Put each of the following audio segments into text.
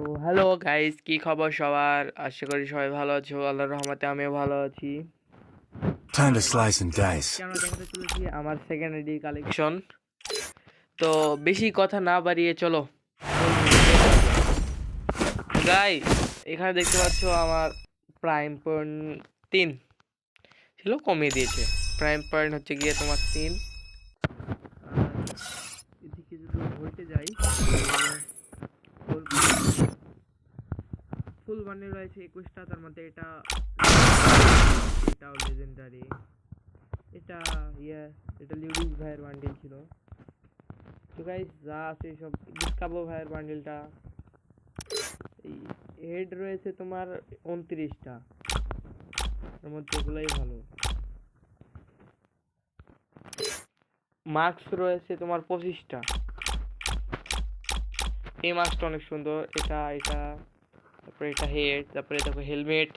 তো hello guys কি খবর সবার? আশা করি সবাই ভালো আছো আল্লাহর রহমতে আমিও ভালো আছি। Time to slice and dice. আমরা সেকেন্ড আইডি কালেকশন তো বেশি কথা না বাড়িয়ে চলো। গাই এখানে দেখতে পাচ্ছ আমার প্রাইম পয়েন্ট তিন। ছিল কমিয়ে দিয়েছে। প্রাইম পয়েন্ট হচ্ছে গিয়ে তোমার তিন আর এদিকে যদি ভোল্টে যাই বান্ডেল রয়েছে একুশটা, তার মধ্যে এটা এটাও লেজেন্ডারি এটা ইয়ে এটা লিউডিস ভাইয়ের বান্ডিল ছিল। তো গাইস যা আছে সব ডিসকাবো ভাইয়ের বান্ডিলটা এই হেড রয়েছে তোমার উনত্রিশটা। এর মধ্যে এগুলোই ভালো। মাস্ক রয়েছে তোমার পঁচিশটা। এই মাস্কটা অনেক সুন্দর। এটা এটা তারপরে এটা হেড তারপরে দেখো হেলমেট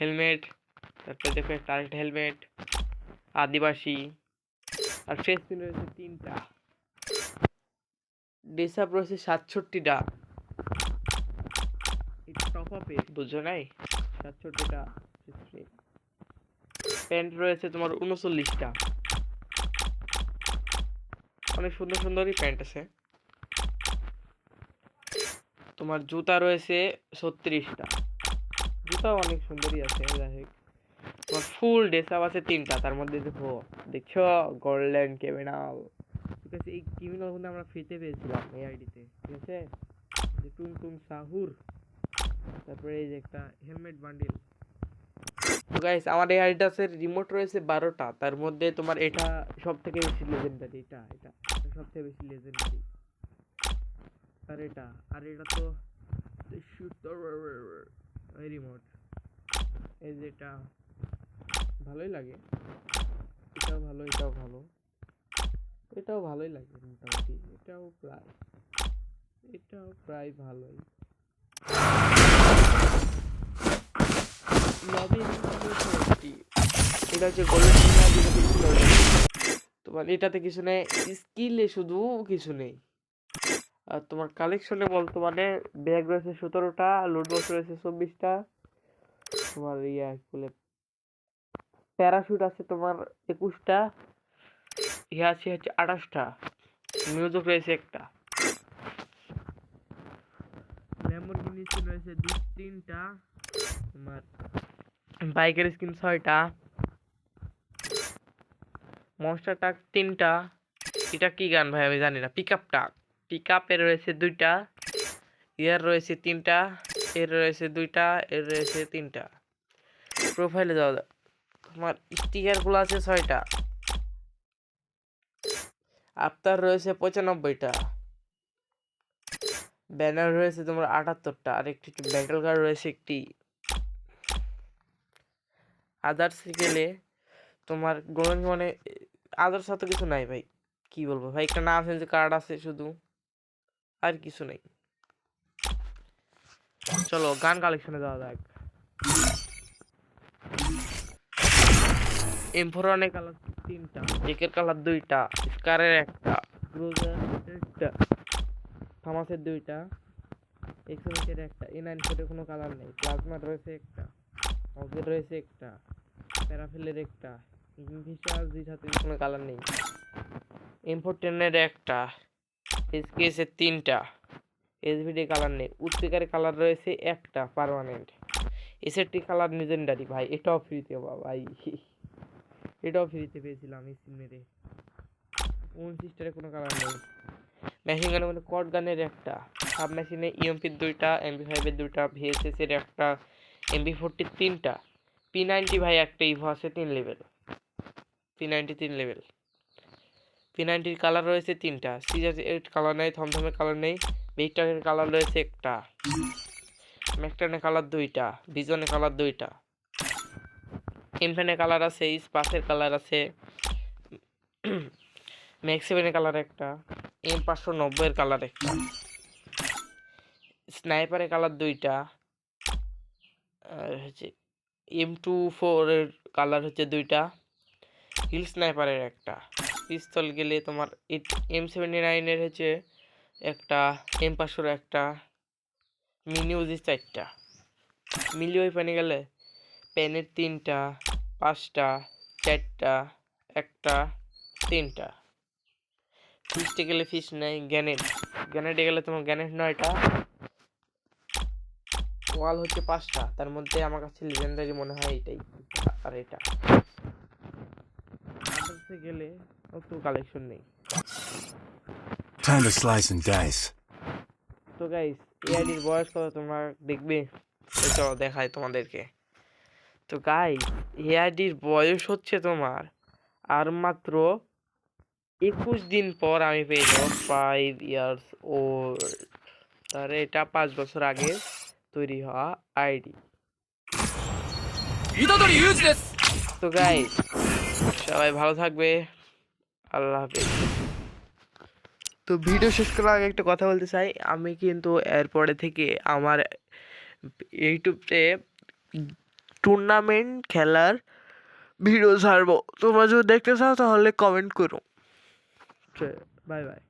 হেলমেট তারপরে দেখো একটা আরেকটা হেলমেট আদিবাসী, আর ফেস পিন রয়েছে তিনটা। ডেসাপ রয়েছে সাতষট্টিটা। টপ আপে বুঝছ নাই? সাতষট্টিটা প্যান্ট রয়েছে তোমার উনচল্লিশটা। অনেক সুন্দর সুন্দরই প্যান্ট আছে। তোমার জুতা রয়েছে ছত্রিশটা। জুতাও অনেক সুন্দরই আছে তোমার ফুল ডেসাপ আছে তিনটা, তার মধ্যে দেখো, দেখছ গোল্ডেন ক্রিমিনাল ঠিক আছে, এই ক্রিমিনাল কিন্তু আমরা ফ্রিতে পেয়েছিলাম এই আইডিতে ঠিক আছে? টুং টুং সাহুর, তারপরে এই যে একটা হেলমেট বান্ডিল তো গাইস আমার এই আইডিটা আছে রিমোট রয়েছে বারোটা, তার মধ্যে তোমার এটা সব থেকে বেশি লেজেন্ডারি এটা এটা সব থেকে বেশি লেজেন্ডারি আর এটা আর এটা তো রিমোট এই যে এটা, ভালোই লাগে। এটাও ভালো এটাও ভালো। এটাও ভালোই লাগে মোটামুটি, এটাও প্রায় এটাও প্রায় ভালোই। এটা হচ্ছে গোল্ডেন তোমার এটাতে কিছু নেই স্কিলে শুধু কিছু নেই। আর তোমার কালেকশনে মানে ব্যাগ রয়েছে সতেরোটা লুট বক্স রয়েছে চব্বিশটা, তোমার ইয়া বলে প্যারাশুট আছে তোমার একুশটা ইয়া আছে হচ্ছে আঠাশটা মিউজিক রয়েছে একটা। রয়েছে দু তিনটা, তোমার বাইকের স্কিন ছয়টা মনস্টার টাক তিনটা, এটা কি গান ভাই আমি জানি না পিক আপ টাক পিক রয়েছে দুইটা, ইয়ার রয়েছে তিনটা, এর রয়েছে দুইটা, এর রয়েছে তিনটা। প্রোফাইলে যাওয়া যাক তোমার স্টিকারগুলো আছে ছয়টা। আফতার রয়েছে পঁচানব্বইটা। ব্যানার রয়েছে তোমার আটাত্তরটা। আর একটি ব্যাটল কার্ড রয়েছে একটি। আদার্স গেলে তোমার গোয়েন মানে আদার্স তো কিছু নাই ভাই। কি বলব? ভাই, একটা নাম যে কার্ড আছে শুধু। আর কিছু নেই। চলো, গান কালেকশনে যাওয়া যাক। এমফোরনের কালার তিনটা জেকের কালার দুইটা স্কারের একটা একটা থামাসের দুইটা এক্সএমএসের একটা এ নাইন ফোরের কোনো কালার নেই প্লাজমার রয়েছে একটা অগের রয়েছে একটা প্যারাফেলের একটা ইনভিশাল জি সাথে কোনো কালার নেই। এম ফোর টেনের একটা এসকেএসের তিনটা। এসভিডি কালার নেই। উৎপিকারের কালার রয়েছে একটা পারমানেন্ট এসেরটি কালার লিজেন্ডারি ভাই। এটাও ফ্রিতে ভাই এটাও ফ্রিতে পেয়েছিলাম মেরে ওন সিস্টারে কোনো কালার নেই। মেশিন গানের মধ্যে কট গানের একটা। সাব মেশিনে ইএমপির দুইটা এমবি ফাইভের দুইটা ভিএসএস এর একটা এমবি ফোরটির তিনটা। পি নাইনটি ভাই, একটা ইভো আছে, তিন লেভেল পি নাইনটি তিন লেভেল পি কালার রয়েছে তিনটা। সিজার এর কালার নেই থমথমের কালার নেই ভিক্টরের কালার রয়েছে একটা। ম্যাকটানের কালার দুইটা বিজনের কালার দুইটা। ইনফ্যানের কালার আছে স্পাসের কালার আছে ম্যাক্স সেভেনের কালার একটা এম পাঁচশো নব্বইয়ের কালার একটা। স্নাইপারের কালার দুইটা, আর হচ্ছে এম টু ফোরের কালার হচ্ছে দুইটা। হিল স্নাইপারের একটা। পিস্তল গেলে তোমার এম সেভেন্টি নাইনের হচ্ছে একটা এম একটা মিনি উজি চারটা। মিলি ওয়েপনে গেলে পেনের তিনটা, পাঁচটা, চারটা, একটা, তিনটা। ফিস্টে গেলে ফিস নেই, গ্যানেট। গ্যানেটে গেলে তোমার গ্যানেট নয়টা ওয়াল হচ্ছে পাঁচটা। তার মধ্যে আমার কাছে লিজেন্ডারি মনে হয় এটাই, আর এটা। গেলে অত কালেকশন নেই। Time to slice and dice. তো গাইস এআইডির বয়স কত তোমার? দেখবে? চলো দেখাই তোমাদেরকে। তো গাইস এআইডির বয়স হচ্ছে তোমার আর মাত্র একুশ দিন পর আমি পেয়ে যাব। ফাইভ ইয়ার্স ওল্ড তাহলে এটা পাঁচ বছর আগে তৈরি হওয়া আইডি তো গাইস সবাই ভালো থাকবে। আল্লাহ হাফিজ। তো ভিডিও শেষ করার আগে একটা কথা বলতে চাই। আমি কিন্তু এরপরে থেকে আমার ইউটিউবে টুর্নামেন্ট খেলার ভিডিও ছাড়বো। তোমরা যদি দেখতে চাও তাহলে কমেন্ট করো। Bye bye